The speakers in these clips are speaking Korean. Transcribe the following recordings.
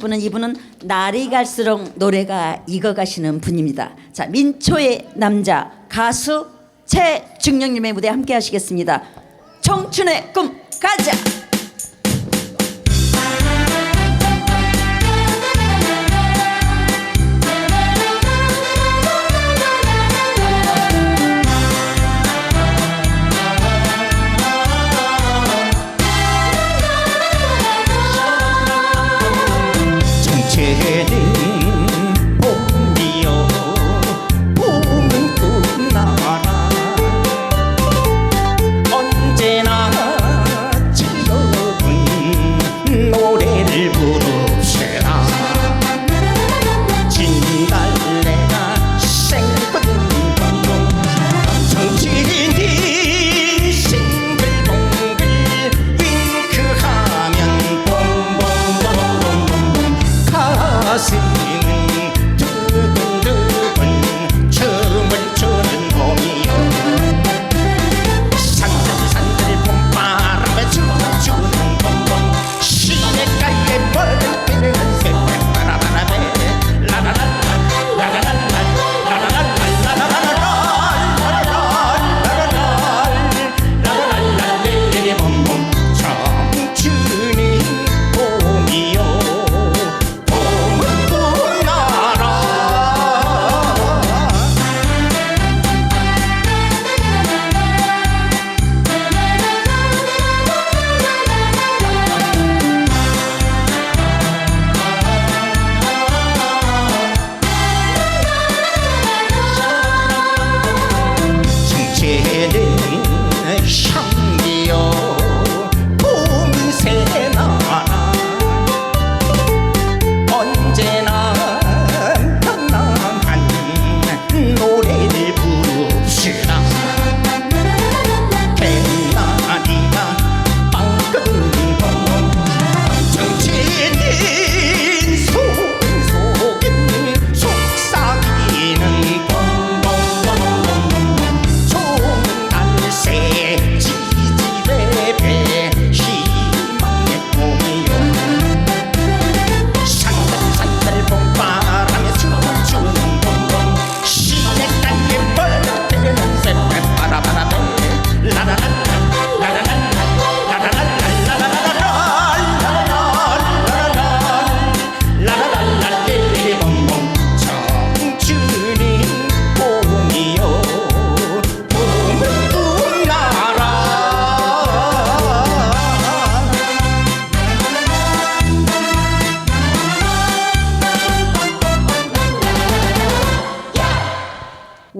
싶은 이분은 날이 갈수록 노래가 익어가시는 분입니다. 자, 민초의 남자 가수 최중령님의 무대 함께 하시겠습니다. 청춘의 꿈 가자.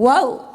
Whoa.